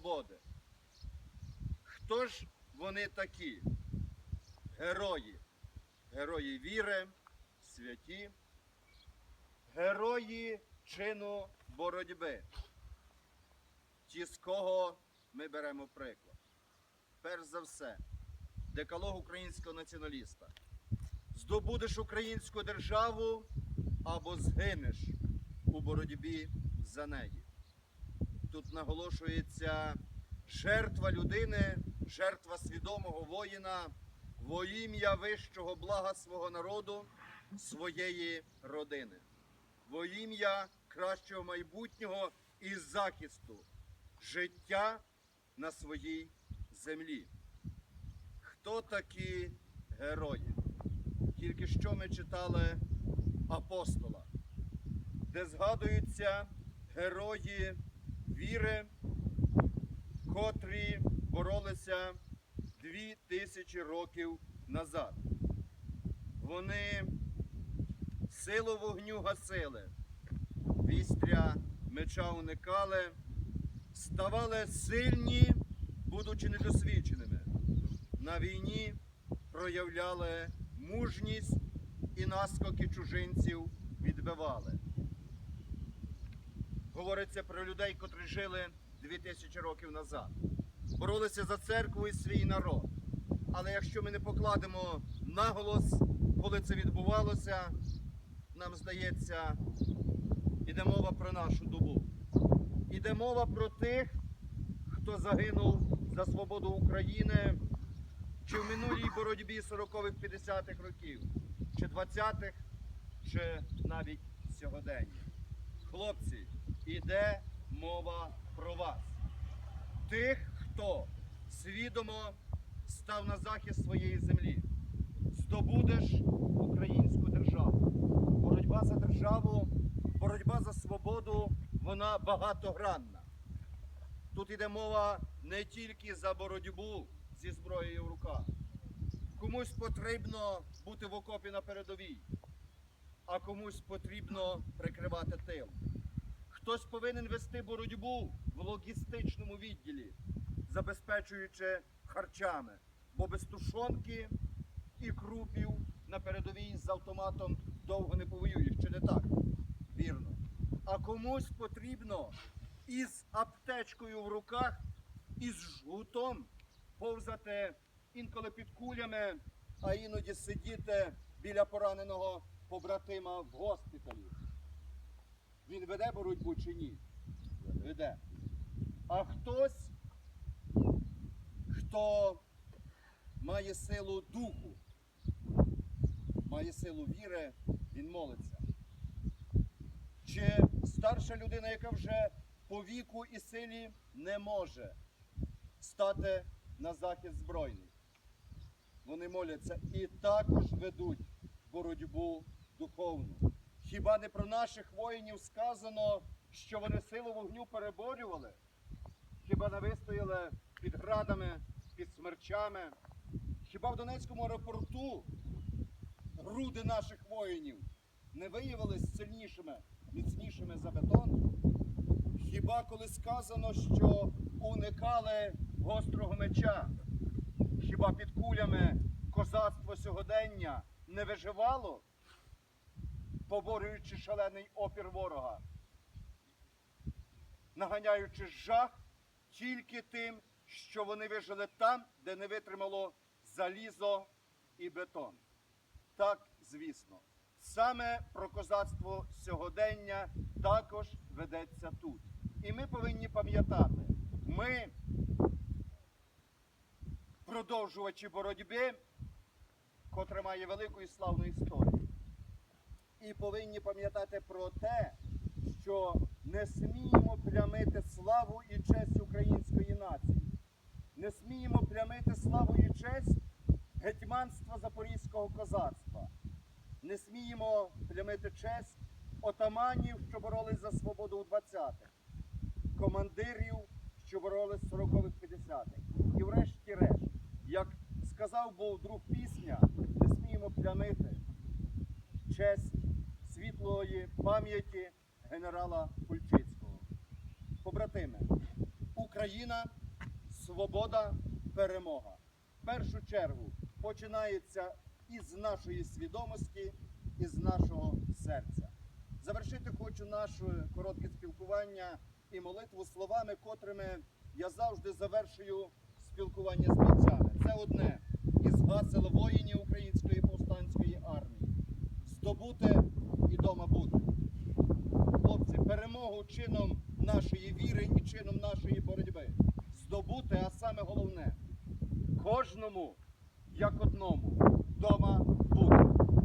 свободи. Хто ж вони такі? Герої, герої віри, святі, герої чину боротьби. Ті, з кого ми беремо приклад. Перш за все, декалог українського націоналіста. Здобудеш українську державу або згинеш у боротьбі за неї. Тут наголошується жертва людини, жертва свідомого воїна во ім'я вищого блага свого народу, своєї родини, во ім'я кращого майбутнього і захисту життя на своїй землі. Хто такі герої? Тільки що ми читали апостола, де згадуються герої віри, котрі боролися дві тисячі років назад. Вони силу вогню гасили, вістря меча уникали, ставали сильні, будучи недосвідченими. На війні проявляли мужність і наскоки чужинців відбивали. Говориться про людей, котрі жили 2000 років назад. Боролися за церкву і свій народ. Але якщо ми не покладемо наголос, коли це відбувалося, нам здається, іде мова про нашу добу. Іде мова про тих, хто загинув за свободу України чи в минулій боротьбі 40-х, 50-х років, чи 20-х, чи навіть сьогодення. Хлопці, іде мова про вас. Тих, хто свідомо став на захист своєї землі, здобудеш українську державу. Боротьба за державу, боротьба за свободу, вона багатогранна. Тут йде мова не тільки за боротьбу зі зброєю в руках. Комусь потрібно бути в окопі на передовій, а комусь потрібно прикривати тил. Хтось повинен вести боротьбу в логістичному відділі, забезпечуючи харчами, бо без тушонки і крупів на передовій з автоматом довго не повоюєш, чи не так? Вірно. А комусь потрібно із аптечкою в руках, із жгутом повзати інколи під кулями, а іноді сидіти біля пораненого побратима в госпіталі. Він веде боротьбу чи ні? Веде. А хтось, хто має силу духу, має силу віри, він молиться. Чи старша людина, яка вже по віку і силі не може стати на захист збройний. Вони моляться і також ведуть боротьбу духовну. Хіба не про наших воїнів сказано, що вони силу вогню переборювали? Хіба не вистояли під градами, під смерчами? Хіба в Донецькому аеропорту груди наших воїнів не виявились сильнішими, міцнішими за бетон? Хіба коли сказано, що уникали гострого меча? Хіба під кулями козацтво сьогодення не виживало, поборюючи шалений опір ворога, наганяючи жах тільки тим, що вони вижили там, де не витримало залізо і бетон. Так, звісно, саме про козацтво сьогодення також ведеться тут. І ми повинні пам'ятати, ми продовжувачі боротьби, котра має велику і славну історію. І повинні пам'ятати про те, що не сміємо плямити славу і честь української нації. Не сміємо плямити славу і честь гетьманства Запорізького козацтва. Не сміємо плямити честь отаманів, що боролись за свободу у 20-х, командирів, що боролись в 40-х, 50-х. І врешті-решт, як сказав був друг пісня, не сміємо плямити честь пам'яті генерала Кульчицького. Побратими, Україна. Україна, свобода, перемога. В першу чергу починається із нашої свідомості, із нашого серця. Завершити хочу наше коротке спілкування і молитву словами, котрими я завжди завершую спілкування з бійцями. Це одне із гасел воїнів Української повстанської армії. Здобути і дома бути. Хлопці, перемогу чином нашої віри і чином нашої боротьби. Здобути, а саме головне, кожному, як одному, дома бути.